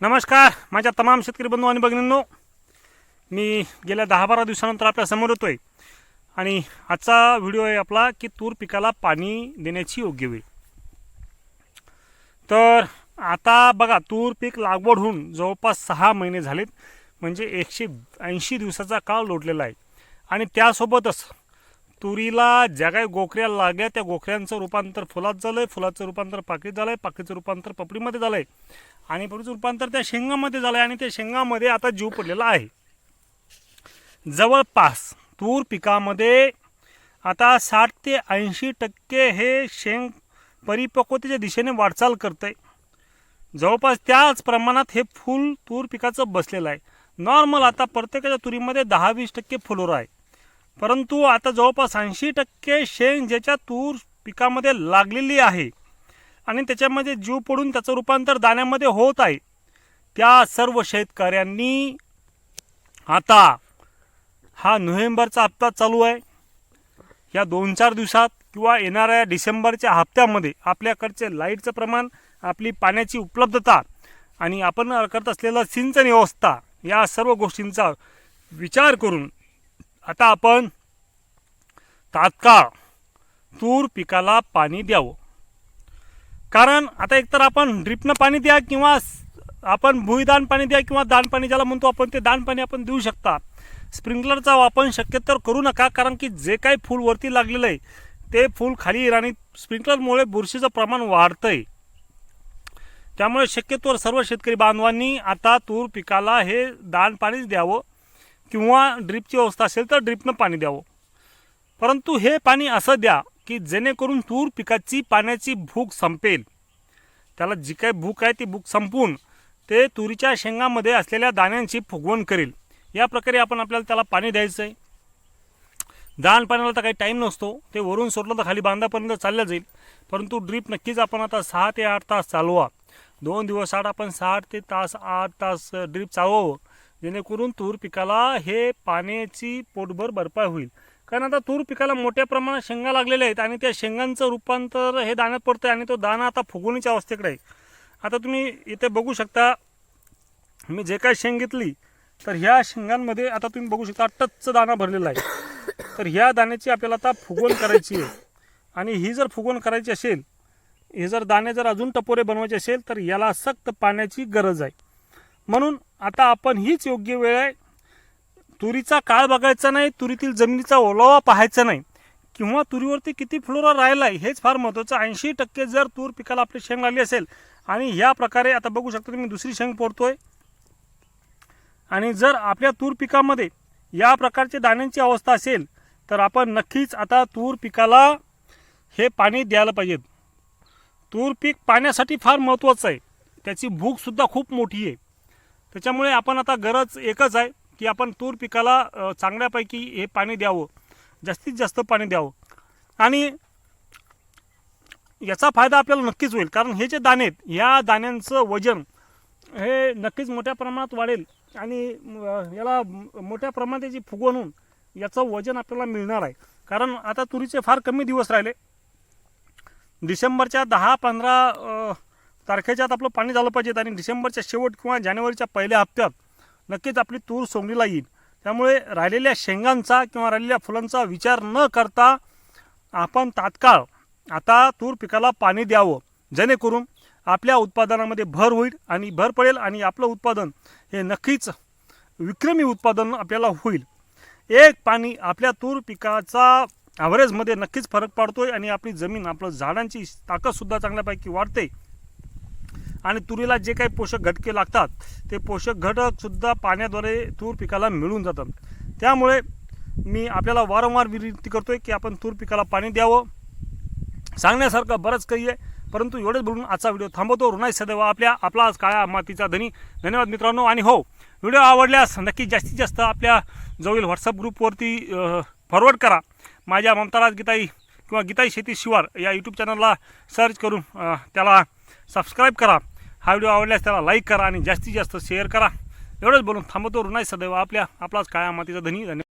नमस्कार माझ्या तमाम शेतकरी बंधू आणि भगिनींनो. मी गेल्या दहा बारा दिवसानंतर आपल्यासमोर येतोय. आणि आजचा व्हिडिओ आहे आपला की तूर पिकाला पाणी देण्याची योग्य वेळ. तर आता बघा तूर पीक लागवड होऊन जवळपास सहा महिने झालेत. म्हणजे एकशे ऐंशी दिवसाचा काळ लोटलेला आहे. आणि त्यासोबतच तुरीला ज्या काही गोखऱ्या लागल्या त्या गोखऱ्यांचं रूपांतर फुलात झालं आहे फुलाचं रूपांतर पाकळीत झालं आहे पाकळीचं रूपांतर पपडीमध्ये झालं आहे आणि पपडीचं रूपांतर त्या शेंगामध्ये झालं आहे आणि त्या शेंगामध्ये आता जीव पडलेला आहे. जवळपास तूर पिकामध्ये आता साठ ते ऐंशी टक्के हे शेंग परिपक्वतेच्या दिशेने वाटचाल करतंय. जवळपास त्याच प्रमाणात हे फूल तूर पिकाचं बसलेलं आहे. नॉर्मल आता प्रत्येकाच्या तुरीमध्ये दहा वीस टक्के फुलोर आहे. परंतु आता जवळपास ऐंशी टक्के शेंग ज्याच्या तूर पिकामध्ये लागलेली आहे आणि त्याच्यामध्ये जीव पडून त्याचं रूपांतर दाण्यामध्ये होत आहे. त्या सर्व शेतकऱ्यांनी आता हा नोव्हेंबरचा हप्ता चालू आहे. या दोन चार दिवसात किंवा येणाऱ्या डिसेंबरच्या हप्त्यामध्ये आपल्याकडचे लाईटचं प्रमाण आपली पाण्याची उपलब्धता आणि आपण करत असलेलं सिंचन व्यवस्था या सर्व गोष्टींचा विचार करून आता आपण तात्काळ तूर पिकाला पाणी द्यावं. कारण आता एकतर आपण ड्रिपनं पाणी द्या किंवा आपण भुईदान पाणी द्या किंवा दान पाणी ज्याला म्हणतो आपण ते दान पाणी आपण देऊ शकता. स्प्रिंकलरचा वापर शक्यतर करू नका कारण की जे काही फूल वरती लागलेलं आहे ते फूल खाली येईल आणि स्प्रिंकलरमुळे बुरशीचं प्रमाण वाढतं आहे त्यामुळे शक्यतोवर सर्व शेतकरी बांधवांनी आता तूर पिकाला हे दान पाणीच द्यावं किंवा ड्रिपची व्यवस्था असेल तर ड्रिपनं पाणी द्यावं. परंतु हे पाणी असं द्या की जेणेकरून तूर पिकाची पाण्याची भूक संपेल. त्याला जी काही भूक आहे ती भूक संपून ते तुरीच्या शेंगामध्ये असलेल्या दाण्यांची फुगवण करेल. या प्रकारे आपण आपल्याला त्याला पाणी द्यायचं आहे दान पाण्याला तर काही टाईम नसतो. ते वरून सोडलं तर खाली बांधापर्यंत चाललं जाईल. परंतु ड्रीप नक्कीच आपण आता सहा ते आठ तास चालवा. दोन दिवस आठ आपण सहा ते तास आठ तास ड्रीप चालवावं. जेणेकरून तूर पिकाला हे पाण्याची पोटभर भरपाई होईल. कारण आता तूर पिकाला मोठ्या प्रमाणात शेंगा लागलेल्या आहेत आणि त्या शेंगांचं रूपांतर हे दाण्यात पडतं आहे आणि तो दाणा आता फुगवणीच्या अवस्थेकडे आहे. आता तुम्ही इथे बघू शकता मी जे काय शेंग घेतली तर ह्या शेंगांमध्ये आता तुम्ही बघू शकता टच्च दाणा भरलेला आहे. तर ह्या दाण्याची आपल्याला आता फुगवण करायची आहे. आणि ही जर फुगवण करायची असेल हे जर दाणे जर अजून टपोरे बनवायचे असेल तर याला सक्त पाण्याची गरज आहे. म्हणून आता आपण हीच योग्य वेळ आहे तुरीचा काळ बघायचा नाही तुरीतील जमिनीचा ओलावा पाहायचा नाही. किंवा तुरीवरती किती फ्लोरा राहिला आहे हेच फार महत्त्वाचं ऐंशी टक्के जर तूर पिकाला आपली शेंग लागली असेल आणि ह्या प्रकारे आता बघू शकता तुम्ही दुसरी शेंग पोरतोय. आणि जर आपल्या तूर पिकामध्ये या प्रकारचे दाण्यांची अवस्था असेल तर आपण नक्कीच आता तूर पिकाला हे पाणी द्यायला पाहिजे तूर पीक पाण्यासाठी फार महत्त्वाचं आहे. त्याची भूकसुद्धा खूप मोठी आहे. त्याच्यामुळे आपण आता गरज एकच आहे की आपण तूर पिकाला चांगल्यापैकी हे पाणी द्यावं. जास्तीत जास्त पाणी द्यावं. आणि याचा फायदा आपल्याला नक्कीच होईल. कारण हे जे दाणे आहेत या दाण्यांचं वजन हे नक्कीच मोठ्या प्रमाणात वाढेल. आणि याला मोठ्या प्रमाणात याची फुगवण होऊन याचं वजन आपल्याला मिळणार आहे. कारण आता तुरीचे फार कमी दिवस राहिले. डिसेंबरच्या दहा पंधरा तारखेच्या आत आपलं पाणी झालं पाहिजे. आणि डिसेंबरच्या शेवट किंवा जानेवारीच्या पहिल्या हप्त्यात नक्कीच आपली तूर सोंगलीला येईल. त्यामुळे राहिलेल्या शेंगांचा किंवा राहिलेल्या फुलांचा विचार न करता आपण तात्काळ आता तूर पिकाला पाणी द्यावं. जेणेकरून आपल्या उत्पादनामध्ये भर होईल आणि भर पडेल आणि आपलं उत्पादन हे नक्कीच विक्रमी उत्पादन आपल्याला होईल. एक पाणी आपल्या तूर पिकाचा ॲव्हरेजमध्ये नक्कीच फरक पडतो आहे आणि आपली जमीन आपलं झाडांची ताकदसुद्धा चांगल्यापैकी वाढते. आणि तुरीला जे काही पोषक घटके लागतात ते पोषक घटकसुद्धा पाण्याद्वारे तूर पिकाला मिळून जातात. त्यामुळे मी आपल्याला वारंवार विनंती करतो आहे की आपण तूर पिकाला पाणी द्यावं. सांगण्यासारखं बरंच काही आहे परंतु एवढेच बोलून आजचा व्हिडिओ थांबवतो. रुणाई सदैव आपल्या आपला आज काळ्या मातीचा धनी. धन्यवाद मित्रांनो आणि हो व्हिडिओ आवडल्यास नक्की जास्तीत जास्त आपल्या जवळील व्हॉट्सअप ग्रुपवरती फॉरवर्ड करा. माझ्या ममताराज गीताई किंवा गीताई शेती शिवार या यूट्यूब चॅनलला सर्च करून त्याला सबस्क्राईब करा. हा व्हिडिओ आवडल्यास त्याला लाईक करा आणि जास्तीत जास्त शेअर करा. एवढंच बोलून थांबतो. रुणाई सदैव आपल्या आपलाच काळ्या मातीचा धनी. धन्यवाद.